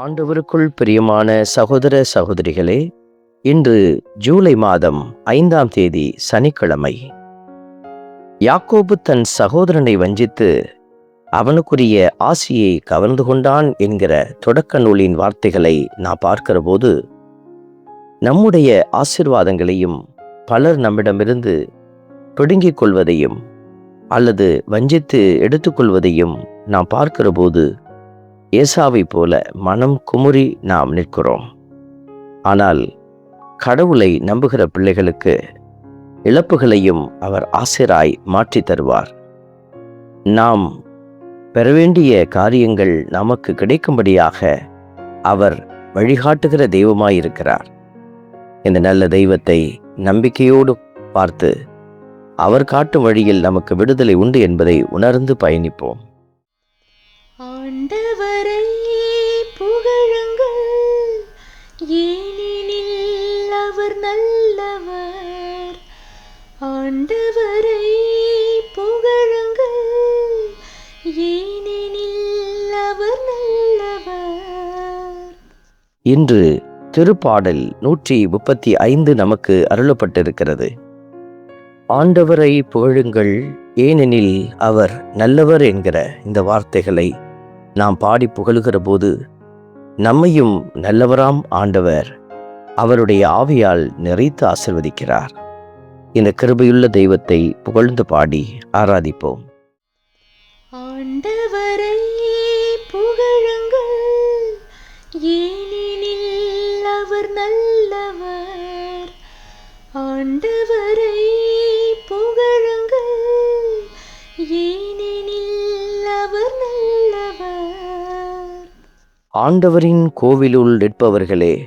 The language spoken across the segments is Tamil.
ஆண்டவருக்குள் பிரியமான சகோதர சகோதரிகளே இன்று ஜூலை மாதம் ஐந்தாம் தேதி சனிக்கிழமை. யாக்கோபு தன் சகோதரனை வஞ்சித்து அவனுக்குரிய ஆசியை கவர்ந்து கொண்டான் என்கிற தொடக்க நூலின் வார்த்தைகளை நான் பார்க்கிறபோது நம்முடைய ஆசிர்வாதங்களையும் பலர் நம்மிடமிருந்து பிடுங்கிக் கொள்வதையும் அல்லது வஞ்சித்து எடுத்துக்கொள்வதையும் நாம் பார்க்கிறபோது ஏசாவைப் போல மனம் குமுறி நாம் நிற்கிறோம். ஆனால் கடவுளை நம்புகிற பிள்ளைகளுக்கு இழப்புகளையும் அவர் ஆசிராய் மாற்றித் தருவார். நாம் பெற வேண்டிய காரியங்கள் நமக்கு கிடைக்கும்படியாக அவர் வழிகாட்டுகிற தெய்வமாயிருக்கிறார். இந்த நல்ல தெய்வத்தை நம்பிக்கையோடு பார்த்து அவர் காட்டும் வழியில் நமக்கு விடுதலை உண்டு என்பதை உணர்ந்து பயணிப்போம். ஆண்டவரை புகழுங்கள். ஏனெனில் அவர் நல்லவர். ஆண்டவரை புகழுங்கள். ஏனெனில் அவர் நல்லவர். இன்று திருப்பாடல் நூற்றி முப்பத்தி ஐந்து நமக்கு அருளப்பட்டிருக்கிறது. ஆண்டவரை புகழுங்கள் ஏனெனில் அவர் நல்லவர் என்கிற இந்த வார்த்தைகளை நாம் பாடி புகழுகிற போது நம்மையும் நல்லவராம் ஆண்டவர் அவருடைய ஆவியால் நிறைத்து ஆசிர்வதிக்கிறார். இந்த கிருபையுள்ள தெய்வத்தை புகழ்ந்து பாடி ஆராதிப்போம். ஆண்டவரை புகழுங்கள். ஏனெனில் அவர் நல்லவர். ஆண்டு ஆண்டவரின் கோவிலுள் நிற்பவர்களே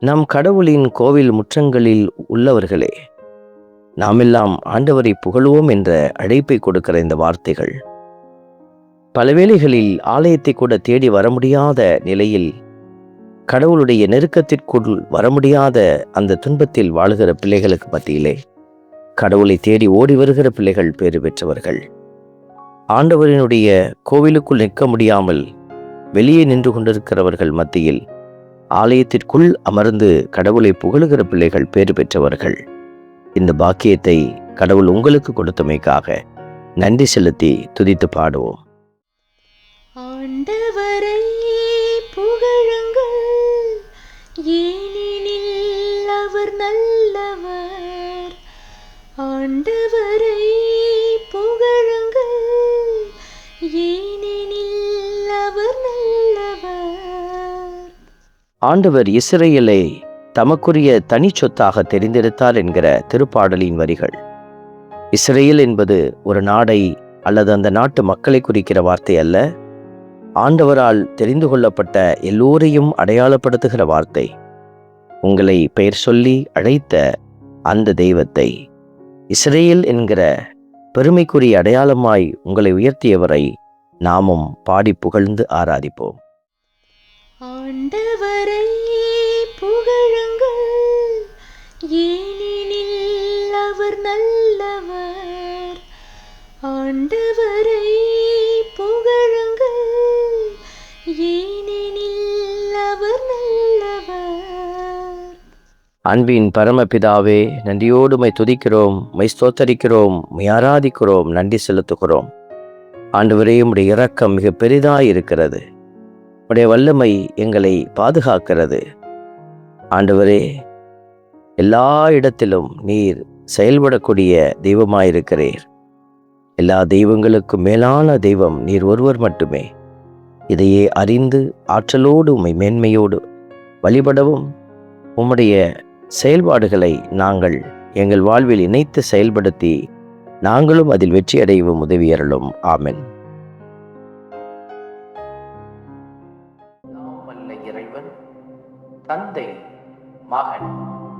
நம் கடவுளின் கோவில் முற்றங்களில் உள்ளவர்களே நாமெல்லாம் ஆண்டவரை புகழுவோம் என்ற அழைப்பை கொடுக்கிற இந்த வார்த்தைகள். பல வேளைகளில் ஆலயத்தை கூட தேடி வர முடியாத நிலையில் கடவுளுடைய நெருக்கத்திற்குள் வர முடியாத அந்த துன்பத்தில் வாழுகிற பிள்ளைகளுக்கு மத்தியிலே கடவுளை தேடி ஓடி வருகிற பிள்ளைகள் பேறு பெற்றவர்கள். ஆண்டவரினுடைய கோவிலுக்குள் நிற்க முடியாமல் வெளியே நின்று கொண்டிருக்கிறவர்கள் மத்தியில் ஆலயத்திற்குள் அமர்ந்து கடவுளை புகழுகிற பிள்ளைகள் பேறு பெற்றவர்கள். இந்த பாக்கியத்தை கடவுள் உங்களுக்கு கொடுத்தமைக்காக நன்றி செலுத்தி துதித்து பாடுவோம். ஆண்டவரை புகழுங்கள். ஏனெனில் அவர் நல்லவர். ஆண்டு ஆண்டவர் இஸ்ரேலை தமக்குரிய தனி சொத்தாக தெரிந்தெடுத்தார் என்கிற திருப்பாடலின் வரிகள். இஸ்ரேல் என்பது ஒரு நாடை அல்லது அந்த நாட்டு மக்களை குறிக்கிற வார்த்தை அல்ல. ஆண்டவரால் தெரிந்து கொள்ளப்பட்ட எல்லோரையும் அடையாளப்படுத்துகிற வார்த்தை. உங்களை பெயர் சொல்லி அழைத்த அந்த தெய்வத்தை. இஸ்ரேல் என்கிற பெருமைக்குரிய அடையாளமாய் உங்களை உயர்த்தியவரை நாமும் பாடி புகழ்ந்து ஆராதிப்போம். ஆண்டவர் ஏனெனில் அவர் நல்லவர். ஆண்டவரை புகழுங்கள். ஏனெனில் அவர் நல்லவர். அன்பின் பரமபிதாவே நன்றியோடு மை துதிக்கிறோம் மை ஸ்தோத்தரிக்கிறோம் மை ஆராதிக்கிறோம் நன்றி செலுத்துகிறோம். ஆண்டவரே உடைய இரக்கம் மிக பெரிதாக இருக்கிறது உடைய வல்லமை எங்களை பாதுகாக்கிறது. ஆண்டவரே எல்லா இடத்திலும் நீர் செயல்படக்கூடிய தெய்வமாயிருக்கிறீர். எல்லா தெய்வங்களுக்கும் மேலான தெய்வம் நீர் ஒருவர் மட்டுமே. இதையே அறிந்து ஆற்றலோடு உமை மேன்மையோடு வழிபடவும் உம்முடைய செயல்பாடுகளை நாங்கள் எங்கள் வாழ்வில் இணைத்து செயல்படுத்தி நாங்களும் அதில் வெற்றி அடையவும் உதவியறலும் ஆமென். இறைவன் தந்தை மகன்.